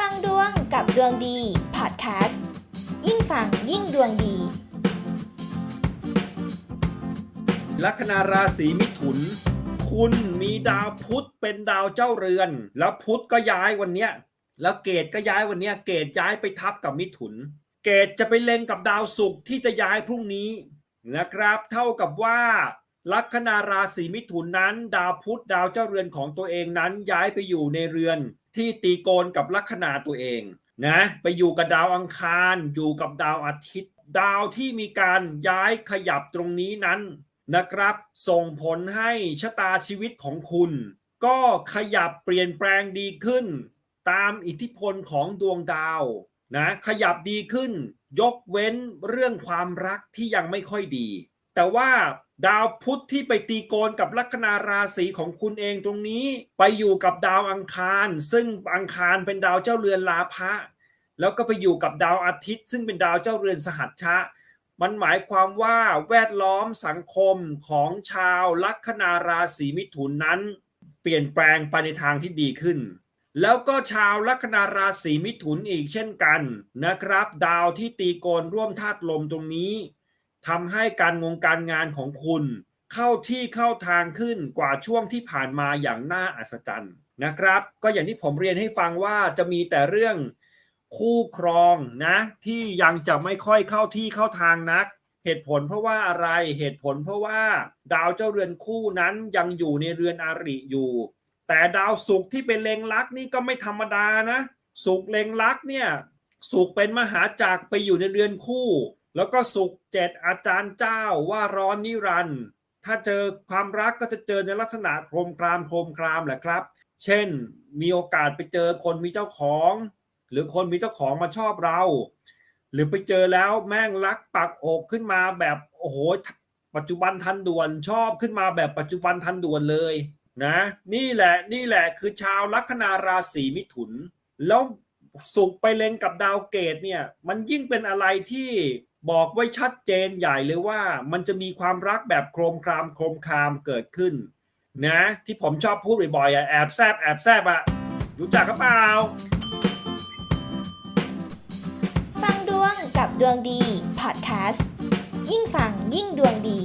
ฟังดวงกับดวงดีพอดแคสต์ยิ่งฟังยิ่งดวงดี ลัคนาราศีมิถุน คุณมีดาวพุธเป็นดาวเจ้าเรือน แล้วพุธก็ย้ายวันเนี้ยแล้วเกตก็ย้ายวันเนี้ยเกตย้ายไปทับกับมิถุน เกตจะไปเล็งกับดาวศุกร์ที่จะย้ายพรุ่งนี้นะครับ เท่ากับว่าลัคนาราศีมิถุนนั้น ดาวพุธดาวเจ้าเรือนของตัวเองนั้นย้ายไปอยู่ในเรือน ที่ตีโกนกับลัคนาตัวเองนะไปอยู่กับดาวอังคาร อยู่กับดาวอาทิตย์ ดาวที่มีการย้ายขยับตรงนี้นั้นนะครับ ส่งผลให้ชะตาชีวิตของคุณ ก็ขยับเปลี่ยนแปลงดีขึ้น ตามอิทธิพลของดวงดาวนะขยับดีขึ้น ยกเว้นเรื่องความรักที่ยังไม่ค่อยดี แต่ว่าดาวพุธที่ไปตีโกนกับลัคนาราศีของคุณเองตรงนี้ ไปอยู่กับดาวอังคาร ซึ่งอังคารเป็นดาวเจ้าเรือนลาภะแล้วก็ไปอยู่กับดาวอาทิตย์ ซึ่งเป็นดาวเจ้าเรือนสหัชชะ มันหมายความว่าแวดล้อมสังคมของชาวลัคนาราศีมิถุนนั้น เปลี่ยนแปลงไปในทางที่ดีขึ้น แล้วก็ชาวลัคนาราศีมิถุนอีกเช่นกันนะครับ ดาวที่ตีโกนร่วมธาตุลมตรงนี้ ทำให้การงงการงานของคุณเข้าที่เข้าทางขึ้นกว่าช่วงที่ผ่านมาอย่างน่าอัศจรรย์นะครับ ก็อย่างที่ผมเรียนให้ฟังว่าจะมีแต่เรื่องคู่ครองนะที่ยังจะไม่ค่อยเข้าที่เข้าทางนัก เหตุผลเพราะว่าอะไรเหตุผลเพราะว่า ดาวเจ้าเรือนคู่นั้นยังอยู่ในเรือนอาริอยู่ แต่ดาวศุกร์ที่เป็นเลงลักษ์นี่ก็ไม่ธรรมดานะศุกร์เลงลักษ์เนี่ยศุกร์เป็นมหาจักรไปอยู่ในเรือนคู่ แล้วก็ศุกเจ็ดอาจารย์เจ้าว่าร้อนนิรันด์ถ้าเจอความรักก็จะเจอในลักษณะโครมครามโครมครามแหละครับ เช่น มีโอกาสไปเจอคนมีเจ้าของ หรือคนมีเจ้าของมาชอบเรา หรือไปเจอแล้วแม่งรักปักอกขึ้นมาแบบโอ้โหปัจจุบันทันด่วนชอบขึ้นมาแบบปัจจุบันทันด่วนเลยนะนี่แหละนี่แหละคือชาวลัคนาราศีมิถุน แล้วสุกไปเล็งกับดาวเกตเนี่ยมันยิ่งเป็นอะไรที่ บอกไว้ชัดเจนใหญ่เลยว่ามันจะมีความรักแบบโครมครามโครมครามเกิดขึ้น นะ ที่ผมชอบพูดบ่อยๆอะแอบแซบแอบแซบอะรู้จักหรือเปล่า ฟังดวงกับดวงดี พอดแคสต์ ยิ่งฟังยิ่งดวงดี